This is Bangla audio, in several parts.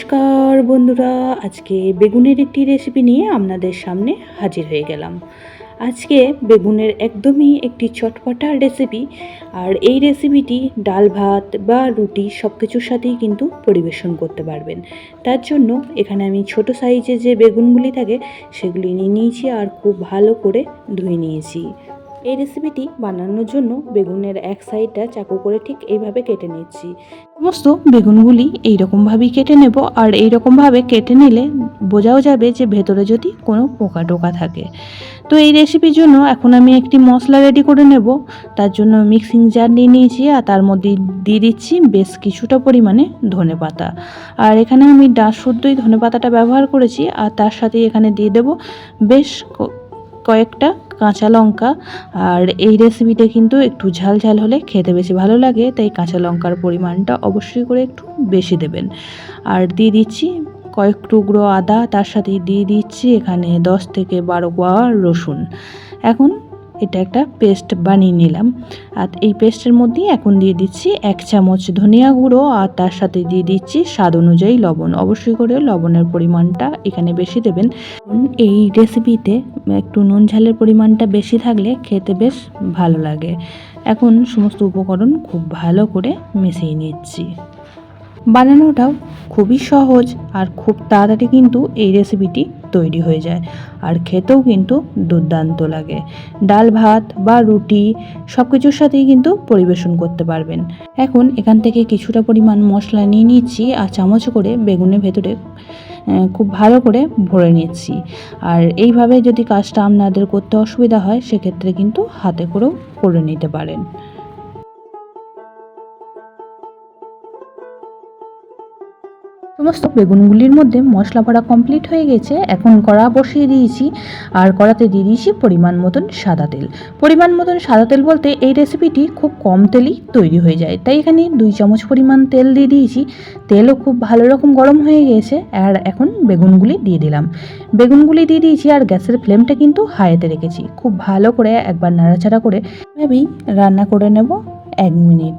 নমস্কার বন্ধুরা, আজকে বেগুনের একটি রেসিপি নিয়ে আপনাদের সামনে হাজির হয়ে গেলাম। আজকে বেগুনের একদমই একটি চটপটা রেসিপি আর এই রেসিপিটি ডাল ভাত বা রুটি সব কিছুর সাথেই কিন্তু পরিবেশন করতে পারবেন। তার জন্য এখানে আমি ছোট সাইজে যে বেগুনগুলি থাকে, সেগুলি নিয়ে নিয়েছি আর খুব ভালো করে ধুয়ে নিয়েছি। এই রেসিপিটি বানানোর জন্য বেগুনের এক সাইডটা চাকু করে ঠিক এইভাবে কেটে নিচ্ছি। সমস্ত বেগুনগুলি এইরকমভাবেই কেটে নেব আর এইরকমভাবে কেটে নিলে বোঝাও যাবে যে ভেতরে যদি কোনো পোকা টোকা থাকে। তো এই রেসিপির জন্য এখন আমি একটি মশলা রেডি করে নেব। তার জন্য মিক্সিং জার নিয়ে নিয়েছি আর তার মধ্যে দিয়ে দিচ্ছি বেশ কিছুটা পরিমাণে ধনে পাতা। আর এখানে আমি ডাঁশ শুদ্ধই ধনে পাতাটা ব্যবহার করেছি আর তার সাথে এখানে দিয়ে দেব বেশ কয়েকটা কাঁচা লঙ্কা আর এই রেসিপিটা কিন্তু একটু ঝাল ঝাল হলে খেতে বেশি ভালো লাগে, তাই কাঁচা লঙ্কার পরিমাণটা অবশ্যই করে একটু বেশি দেবেন। আর দিয়ে দিচ্ছি কয়েক টুকরো আদা, তার সাথে দিয়ে দিচ্ছি এখানে দশ থেকে বারো কোয়া রসুন। এখন এটা একটা পেস্ট বানিয়ে নিলাম। আর এই পেস্টের মধ্যেই এখন দিয়ে দিচ্ছি এক চামচ ধনিয়া গুঁড়ো আর তার সাথে দিয়ে দিচ্ছি স্বাদ অনুযায়ী লবণ। অবশ্যই করে লবণের পরিমাণটা এখানে বেশি দেবেন। এই রেসিপিতে একটু নুন ঝালের পরিমাণটা বেশি থাকলে খেতে বেশ ভালো লাগে। এখন সমস্ত উপকরণ খুব ভালো করে মিশিয়ে নিচ্ছি। বানানোটাও খুবই সহজ আর খুব তাড়াতাড়ি কিন্তু এই রেসিপিটি তৈরি হয়ে যায়। আর খেতেও কিন্তু দুর্দান্ত লাগে। ডাল ভাত বা রুটি সব কিছুর সাথেই কিন্তু পরিবেশন করতে পারবেন। এখন এখান থেকে কিছুটা পরিমাণ মশলা নিয়ে নিচ্ছি আর চামচ করে বেগুনের ভেতরে খুব ভালো করে ভরে নিচ্ছি। আর এইভাবে যদি কাজটা আপনাদের করতে অসুবিধা হয়, সেক্ষেত্রে কিন্তু হাতে করেও করে নিতে পারেন। সমস্ত বেগুনগুলির মধ্যে মশলা ভরা কমপ্লিট হয়ে গেছে। এখন কড়া বসিয়ে দিয়েছি। আর কড়াতে দিয়ে দিয়েছি পরিমাণ মতন সাদা তেল। পরিমাণ মতন সাদা তেল বলতে এই রেসিপিটি খুব কম তেলেই তৈরি হয়ে যায়। তাই এখানে দুই চামচ পরিমাণ তেল দিয়ে দিয়েছি। তেলও খুব ভালো রকম গরম হয়ে গেছে। আর এখন বেগুনগুলি দিয়ে দিলাম। বেগুনগুলি দিয়ে দিয়েছি আর গ্যাসের ফ্লেমটা কিন্তু হাইতে রেখেছি। খুব ভালো করে একবার নাড়াচাড়া করে এভাবেই রান্না করে নেব এক মিনিট।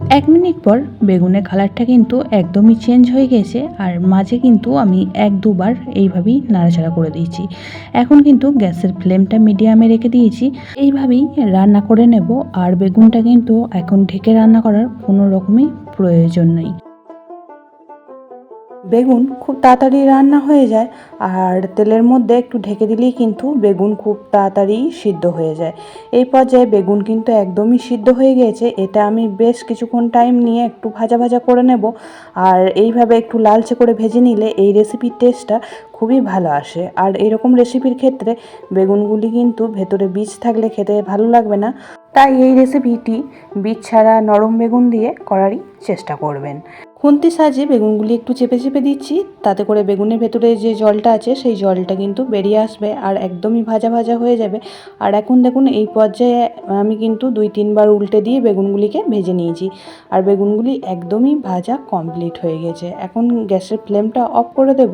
এক মিনিট পর বেগুনের কালারটা কিন্তু একদমই চেঞ্জ হয়ে গেছে আর মাঝে কিন্তু আমি এক দুবার এইভাবেই নাড়াচাড়া করে দিয়েছি। এখন কিন্তু গ্যাসের ফ্লেমটা মিডিয়ামে রেখে দিয়েছি। এইভাবেই রান্না করে নেব আর বেগুনটা কিন্তু এখন ঢেকে রান্না করার কোনো রকমই প্রয়োজন নেই। বেগুন খুব তাড়াতাড়ি রান্না হয়ে যায় আর তেলের মধ্যে একটু ঢেকে দিলেই কিন্তু বেগুন খুব তাড়াতাড়ি সিদ্ধ হয়ে যায়। এই পর্যায়ে বেগুন কিন্তু একদমই সিদ্ধ হয়ে গিয়েছে। এটা আমি বেশ কিছুক্ষণ টাইম নিয়ে একটু ভাজা ভাজা করে নেব আর এইভাবে একটু লালচে করে ভেজে নিলে এই রেসিপির টেস্টটা খুবই ভালো আসে। আর এরকম রেসিপির ক্ষেত্রে বেগুনগুলি কিন্তু ভেতরে বীজ থাকলে খেতে ভালো লাগবে না। তাই এই রেসিপিটি বীজ ছাড়া নরম বেগুন দিয়ে করারই চেষ্টা করবেন। খুন্তি সাজে বেগুনগুলি একটু চেপে চেপে দিচ্ছি। তাতে করে বেগুনের ভেতরে যে জলটা আছে, সেই জলটা কিন্তু বেরিয়ে আসবে আর একদমই ভাজা ভাজা হয়ে যাবে। আর এখন দেখুন, এই পর্যায়ে আমি কিন্তু দুই তিনবার উল্টে দিয়ে বেগুনগুলিকে ভেজে নিয়েছি। আর বেগুনগুলি একদমই ভাজা কমপ্লিট হয়ে গেছে। এখন গ্যাসের ফ্লেমটা অফ করে দেব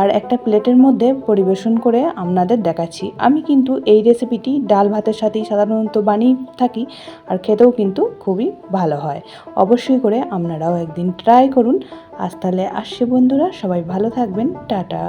আর একটা প্লেটের মধ্যে পরিবেশন করে আপনাদের দেখাচ্ছি। আমি কিন্তু এই রেসিপিটি ডাল ভাতের সাথেই সাধারণত বানিয়ে থাকি আর খেতেও কিন্তু খুবই ভালো হয়। অবশ্যই করে আপনারাও একদিন ট্রাই করুন। আজ তাহলে আসছে বন্ধুরা সবাই ভালো থাকবেন টাটা।